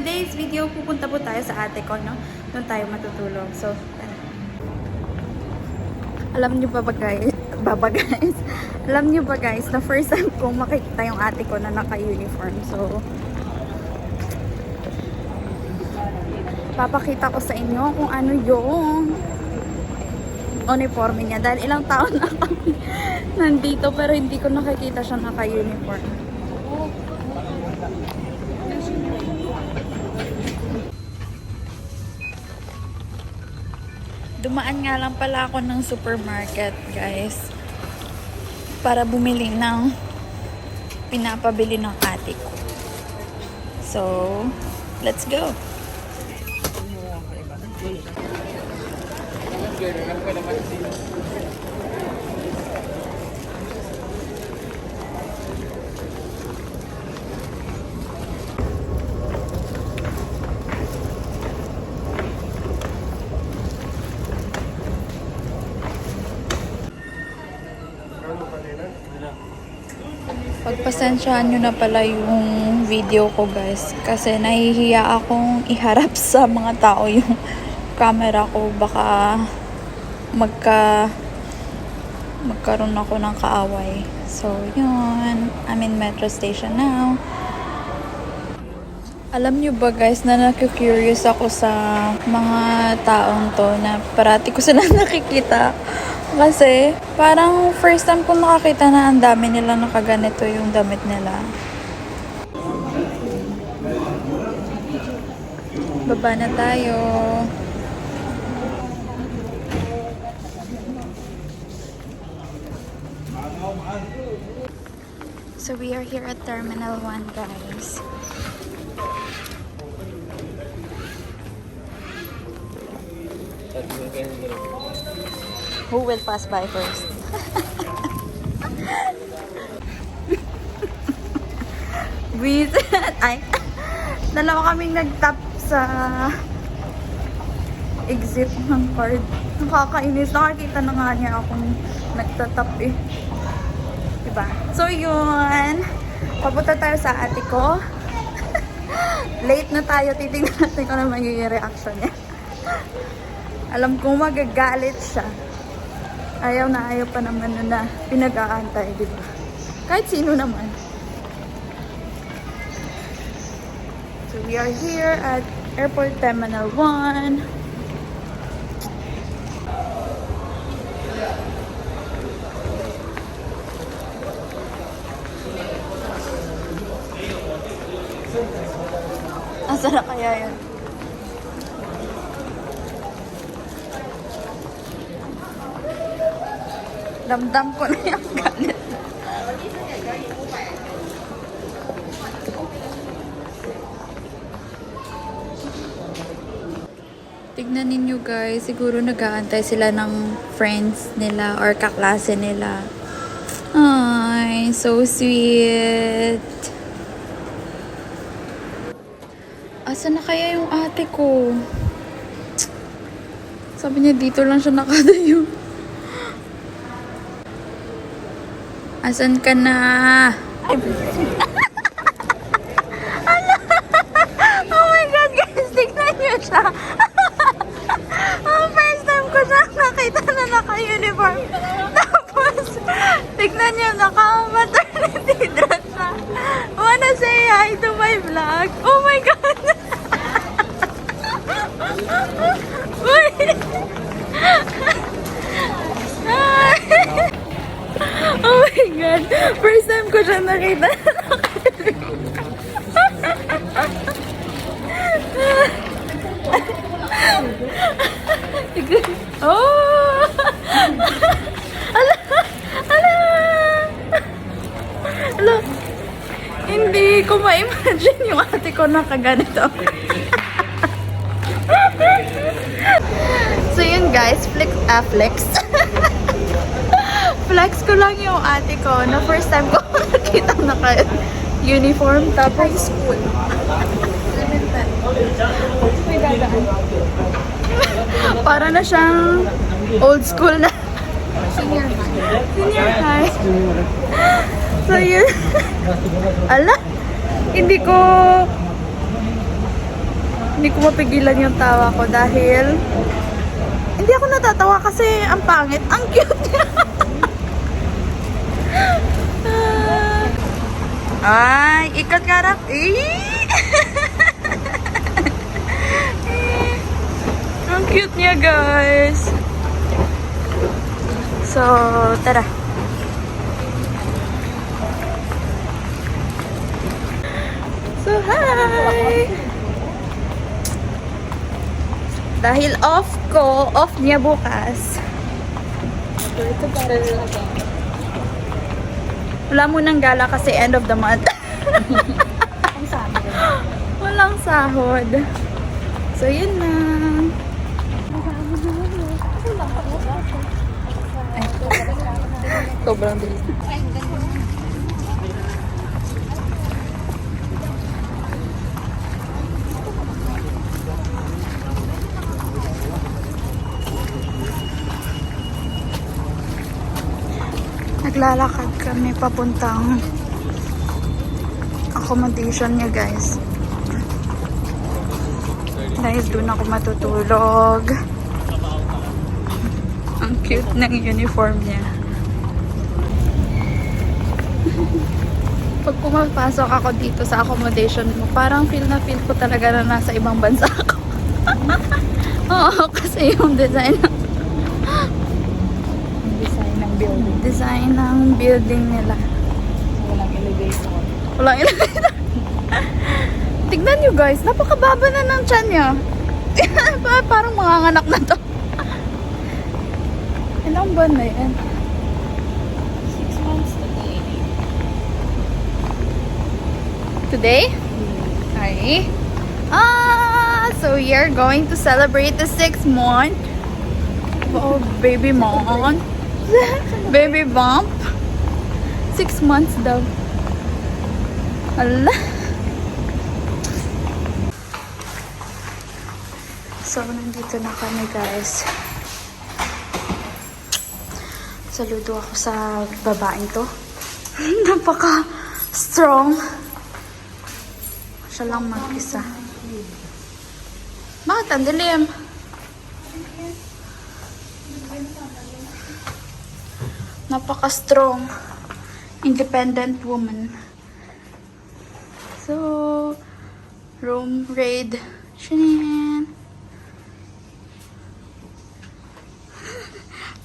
today's video, pupunta po tayo sa ate ko, no? Doon tayo matutulog. So, tara. Alam niyo ba ba guys? Baba guys. Alam niyo ba guys, na first time kong makikita yung ate ko na naka-uniform. So, papakita ko sa inyo kung ano yung uniforme niya. Dahil ilang taon na kami nandito pero hindi ko nakikita siya naka-uniform. Dumaan nga lang pala ako ng supermarket, guys. Para bumili ng pinapabili ng ate ko. So, let's go. Pagpasensyahan nyo na pala yung video ko guys. Kasi nahihiya akong iharap sa mga tao yung camera ko. Baka magka magkaroon ako ng kaaway. So, yun. I'm in metro station now. Alam nyo ba guys na naku-curious ako sa mga taong to na parati ko sila nakikita. Kasi parang first time ko nakakita na ang dami nila nakaganito yung damit nila. Baba na tayo. So we are here at Terminal 1 guys. Who will pass by first? Visit! Ay! Dalawa kaming nag-tap sa exit ng card. Nakakainis. Nakakita na nga niya akong nagtatap eh. Diba? So yun. Papunta tayo sa ate ko. Late na tayo. Titignan natin kung ano magiging reaction niya. Alam kong magagalit siya. Ayaw na ayaw pa naman na, na pinag-aantay, di ba? Kahit sino naman. So we are here at Airport Terminal 1. Asa na kaya yun? Damdam ko na yung galit. Tignan ninyo guys, siguro nag-aantay sila ng friends nila or kaklase nila. Ay, so sweet. Asa na kaya yung ate ko? Sabi niya dito lang siya nakatayo. Asan ka na? oh my God, guys! Tignan niyo siya! oh, first time ko siya nakita na naka-uniform. Tapos, tignan niyo, naka-maternity dress siya. Wanna say hi to my vlog? Oh my God! Uy! Hi! Oh my God! First time ko siya nakita. oh! Ala! Ala! Ala! Hindi ko ma-imagine yung ate ko nakaganito. so yun guys, flex, ah, flex. flex ko lang yung ate ko na first time ko nakita naka uniform tapos school. Para na siyang old school na Senior high. Senior high. So yun. Ala, hindi ko hindi ko mapigilan yung tawa ko dahil hindi ako natatawa kasi ang pangit. Ang cute niya. Ay, ikat karap. Eh. Ang cute niya, guys. So, tara. So, hi! Dahil off ko, off niya bukas. Wala mo nang gala kasi end of the month. Walang sahod. So, yun na. Sobrang bilis. Naglalakad kami papuntang accommodation niya guys. Dahil doon ako matutulog. Ang cute ng uniform niya. Pag pumapasok ako dito sa accommodation mo, parang feel na feel ko talaga na nasa ibang bansa ako. Oo, kasi yung design ng Design ng building. Design ng building nila. Walang elevator. Walang elevator. Tignan nyo guys, napakababa na ng tiyan niya. Pa- Parang manganganak na to. Ilang buwan na yan? Six months today. Today? Okay. Ah, so we are going to celebrate the six month. Oh, baby month. baby bump. Six months daw. Ala. So, nandito na kami guys. Saludo ako sa babaeng to. Napaka strong. Siya lang mag-isa. Bakit ang dilim? Napaka-strong. Independent woman. So, room raid. Shanin.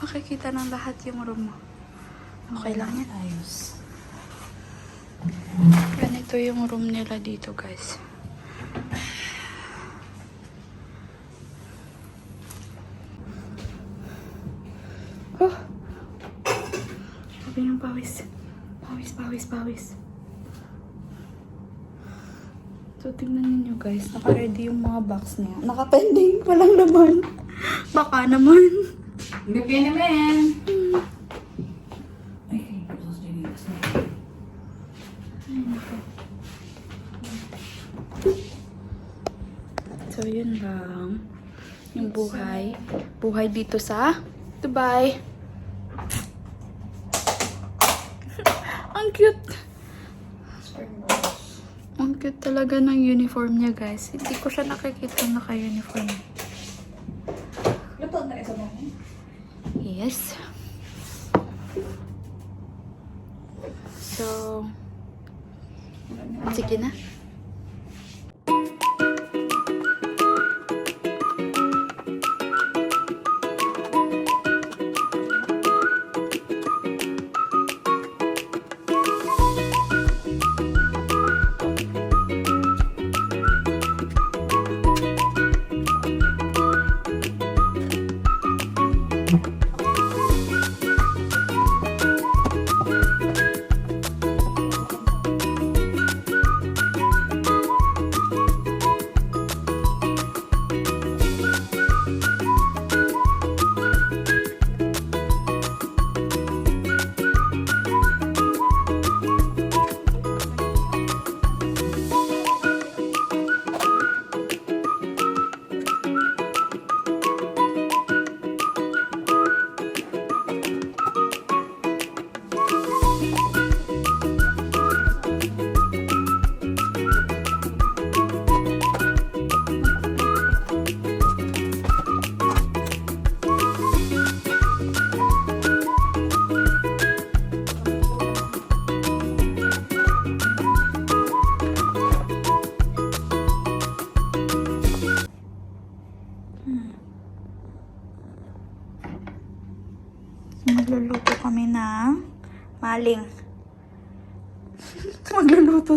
Makikita ng lahat yung room mo. Okay lang yan. Ayos. Ganito yung room nila dito, guys. Oh! Sabi ng pawis. Pawis, pawis, pawis. So, tingnan ninyo guys. Naka-ready yung mga box niya. Naka-pending. Laman. Baka naman. Pa naman. Yung isa. So, yun lang. Yung buhay. Buhay dito sa Dubai. Ang cute. Ang cute talaga ng uniform niya, guys. Hindi ko siya nakikita naka-uniform. Luto na isa mo. Yes. So, sige na.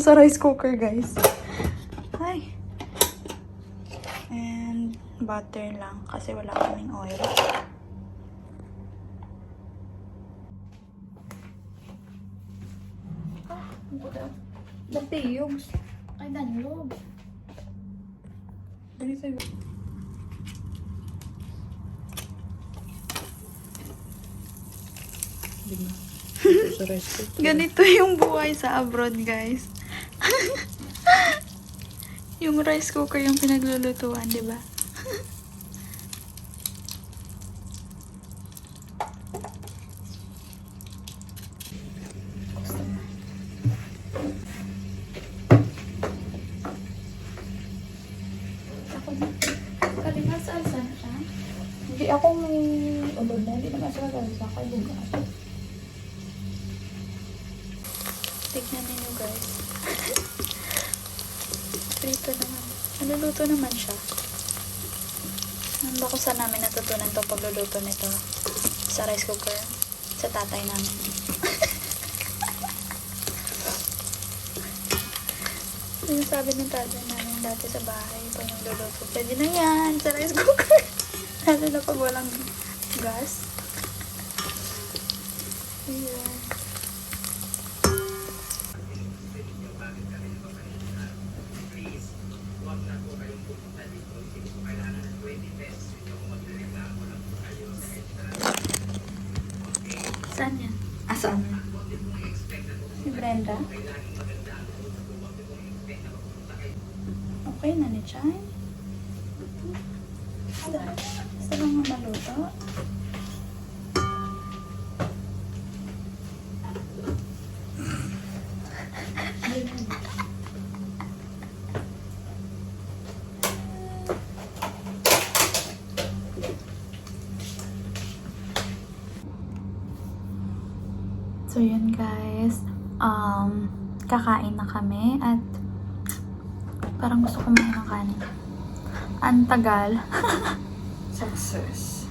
Magluluto sa rice cooker, guys. Ay. And butter lang kasi wala kaming oil. Natiyog. Ay, danlog. Dali sa'yo. Ganito yung buhay sa abroad, guys. Yung rice cooker yung pinaglulutuan, di ba? Ako na. Kalima sa alsa na siya. Hindi ako may ulod na. Hindi naman siya sa akin. Bugas. Tignan ninyo, guys. Prito naman. Naluluto naman siya. Nando ko saan namin natutunan to pagluluto nito sa rice cooker sa tatay namin. Yung sabi ng tatay namin dati sa bahay pag nagluluto, pwede na yan sa rice cooker. Lalo na pag walang gas. Ayan. Saan yan? Ah, saan? Si Brenda? Okay na ni Chay? Gusto lang mo maluto? Guys, um, kakain na kami at parang gusto kumain ng kanin. Ang tagal. Success.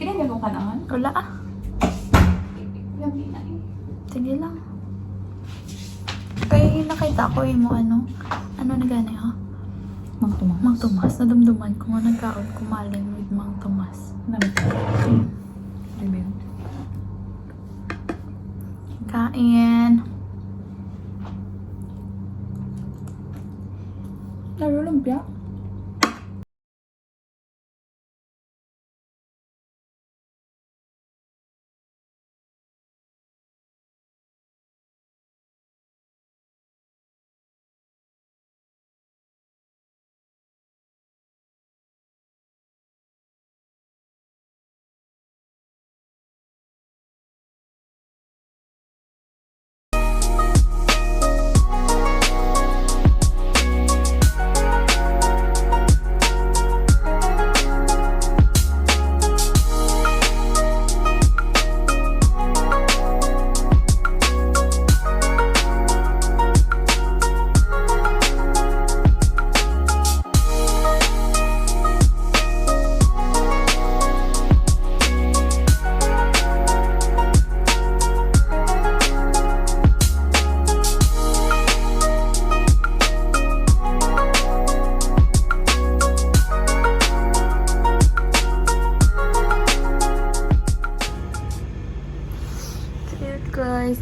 Kinanya mo ka naman? Wala ah. Eh. Sige lang. Kaya nakita ko yung mo ano, ano na gani ha? Mang tumas. Mang Tomas, nadumduman ko nga nagkaon kumaling with Mang Tomas. Namit ka. Kain. Laro lumpia.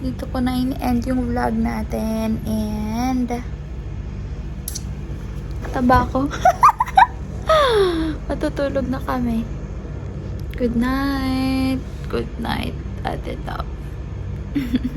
Dito ko na in-end yung vlog natin and tabako. Matutulog na kami. Good night. Good night, Ate Top.